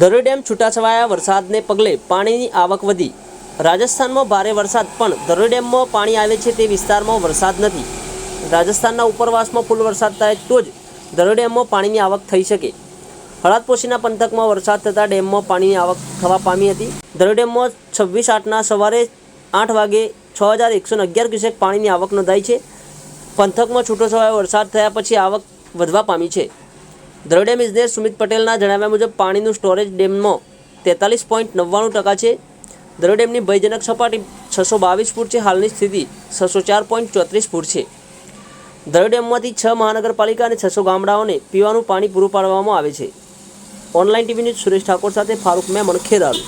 Dharoi dam છૂટાછવાયા વરસાદને પગલે પાણીની આવક વધી. રાજસ્થાનમાં ભારે વરસાદ, પણ ધરોઈ ડેમમાં પાણી આવે છે તે વિસ્તારમાં વરસાદ નથી. રાજસ્થાનના ઉપરવાસમાં ફૂલ વરસાદ થાય તો જ ધરોઈ ડેમમાં પાણીની આવક થઈ શકે. હળાદપોશીના પંથકમાં વરસાદ થતાં ડેમમાં પાણીની આવક થવા પામી હતી. ધરોઈ ડેમમાં છવ્વીસ આઠના સવારે આઠ વાગે છ હજાર એકસો અગિયાર ક્યુસેક પાણીની આવક નોંધાઈ છે. પંથકમાં છૂટો છવાયો વરસાદ થયા પછી આવક વધવા પામી છે. ધરોઈ ડેમ ઇજનેર સુમિત પટેલના જણાવ્યા મુજબ પાણીનું સ્ટોરેજ ડેમમાં તેતાલીસ પોઈન્ટ નવ્વાણું ટકા છે. ધરોઈ ડેમની ભયજનક સપાટી છસો બાવીસ ફૂટ છે, હાલની સ્થિતિ છસો ચાર પોઈન્ટ ચોત્રીસ ફૂટ છે. ધરોઈ ડેમમાંથી છ મહાનગરપાલિકા અને છસો ગામડાઓને પીવાનું પાણી પૂરું પાડવામાં આવે છે. Online TV news Suresh Thakor સાથે ફારૂક મેમણ, ખેરાલુ.